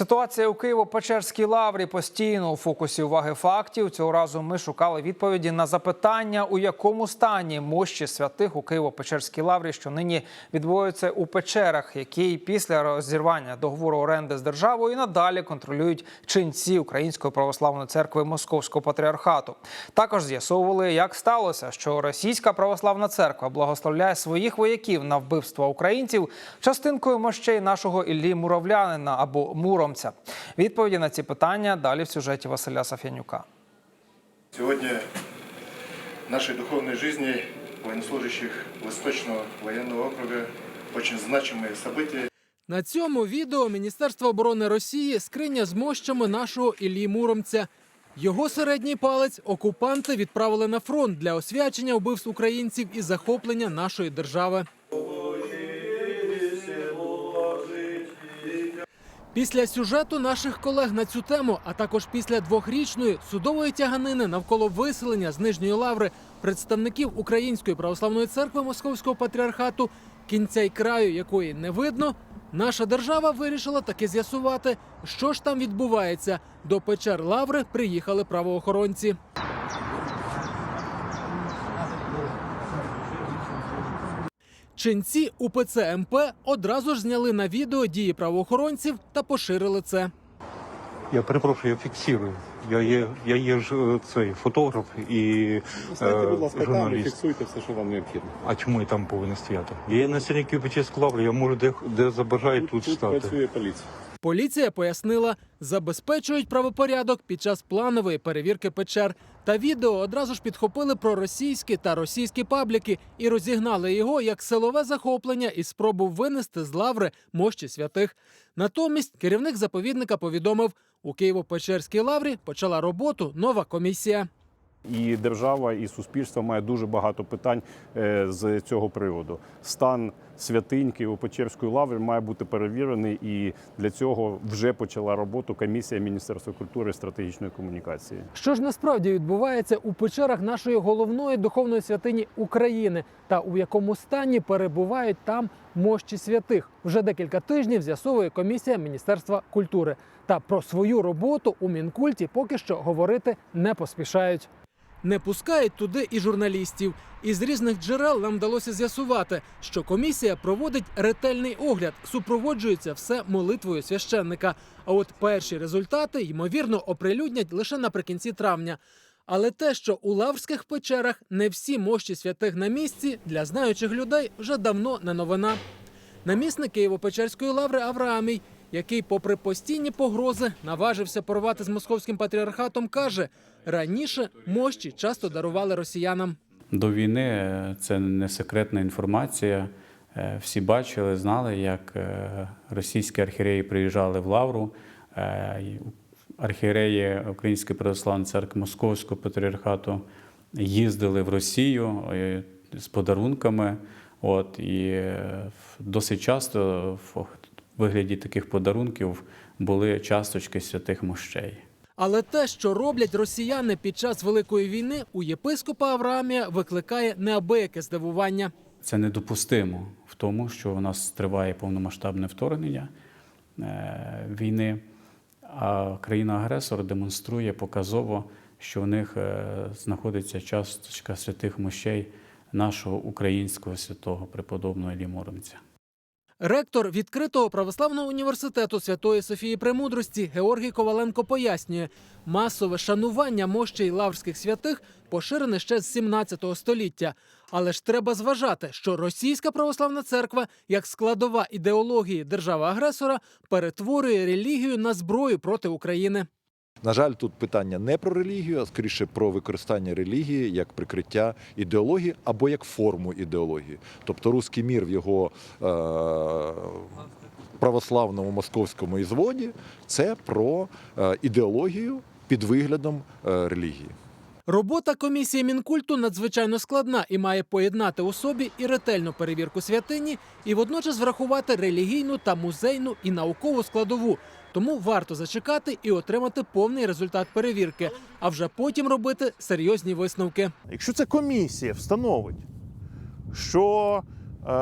Ситуація у Києво-Печерській лаврі постійно у фокусі уваги фактів. Цього разу ми шукали відповіді на запитання, у якому стані мощі святих у Києво-Печерській лаврі, що нині відбуваються у печерах, які після розірвання договору оренди з державою і надалі контролюють ченці Української православної церкви Московського патріархату. Також з'ясовували, як сталося, що російська православна церква благословляє своїх вояків на вбивство українців частинкою мощей нашого Іллі Муравлянина або Муромця. Відповіді на ці питання далі в сюжеті Василя Сафянюка. Сегодня в нашей духовной жизни военнослужащих Восточного военного округа очень значимые события. На цьому відео Міністерство оборони Росії скриня з мощами нашого Іллі Муромця. Його середній палець окупанти відправили на фронт для освячення вбивств українців і захоплення нашої держави. Після сюжету наших колег на цю тему, а також після двохрічної судової тяганини навколо виселення з Нижньої лаври представників Української православної церкви Московського патріархату, кінця й краю якої не видно, наша держава вирішила таки з'ясувати, що ж там відбувається. До печер лаври приїхали правоохоронці. Ченці УПЦ МП одразу ж зняли на відео дії правоохоронців та поширили це. Я перепрошую, я фіксую. Я є, я є ж е, цей фотограф і Ставте, будь е, ласка, камеру, журналіст. фіксуйте все, що вам необхідно. А чому я там повинен стояти? Я є начальник Києво-Печерської лаври, я можу де, де забажаю тут, Тут стати. працює поліція. Поліція пояснила, забезпечують правопорядок під час планової перевірки печер. Та відео одразу ж підхопили проросійські та російські пабліки і розігнали його як силове захоплення і спробу винести з лаври мощі святих. Натомість керівник заповідника повідомив, у Києво-Печерській лаврі почала роботу нова комісія. І держава, і суспільство має дуже багато питань е, з цього приводу. Стан святинь Києво-Печерської лаври має бути перевірений, і для цього вже почала роботу комісія Міністерства культури і стратегічної комунікації. Що ж насправді відбувається у печерах нашої головної духовної святині України та у якому стані перебувають там мощі святих? Вже декілька тижнів з'ясовує комісія Міністерства культури. Та про свою роботу у мінкульті поки що говорити не поспішають. Не пускають туди і журналістів. Із різних джерел нам вдалося з'ясувати, що комісія проводить ретельний огляд, супроводжується все молитвою священника. А от перші результати ймовірно оприлюднять лише наприкінці травня. Але те, що у лаврських печерах не всі мощі святих на місці, для знаючих людей вже давно не новина. Намісник Києво-Печерської лаври Авраамій, який, попри постійні погрози, наважився порвати з московським патріархатом, каже: раніше мощі часто дарували росіянам. До війни е, це не секретна інформація. Е, Всі бачили, знали, як е, російські архієреї приїжджали в Лавру. І Архієреї Української православної церкви Московського патріархату їздили в Росію з подарунками. От, і досить часто вигляді таких подарунків були часточки святих мощей. Але те, що роблять росіяни під час великої війни, у єпископа Авраамія викликає неабияке здивування. Це недопустимо в тому, що у нас триває повномасштабне вторгнення е, війни, а країна-агресор демонструє показово, що в них е, знаходиться часточка святих мощей нашого українського святого преподобного Іллі Муромця. Ректор відкритого православного університету Святої Софії Премудрості Георгій Коваленко пояснює, масове шанування мощей лаврських святих поширене ще з 17 століття. Але ж треба зважати, що російська православна церква, як складова ідеології держави-агресора, перетворює релігію на зброю проти України. На жаль, тут питання не про релігію, а скоріше про використання релігії як прикриття ідеології або як форму ідеології. Тобто руський мір в його е- православному московському ізводі це про е- ідеологію під виглядом е- релігії. Робота комісії мінкульту надзвичайно складна і має поєднати у собі і ретельну перевірку святині, і водночас врахувати релігійну та музейну і наукову складову. Тому варто зачекати і отримати повний результат перевірки, а вже потім робити серйозні висновки. Якщо ця комісія встановить, що е,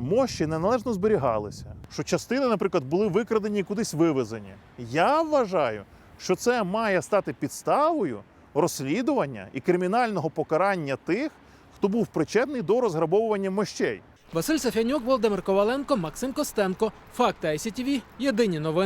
мощі неналежно зберігалися, що частини, наприклад, були викрадені і кудись вивезені. Я вважаю, що це має стати підставою розслідування і кримінального покарання тих, хто був причетний до розграбовування мощей. Василь Сафянюк, Володимир Коваленко, Максим Костенко. Факти ICTV. Єдині новини.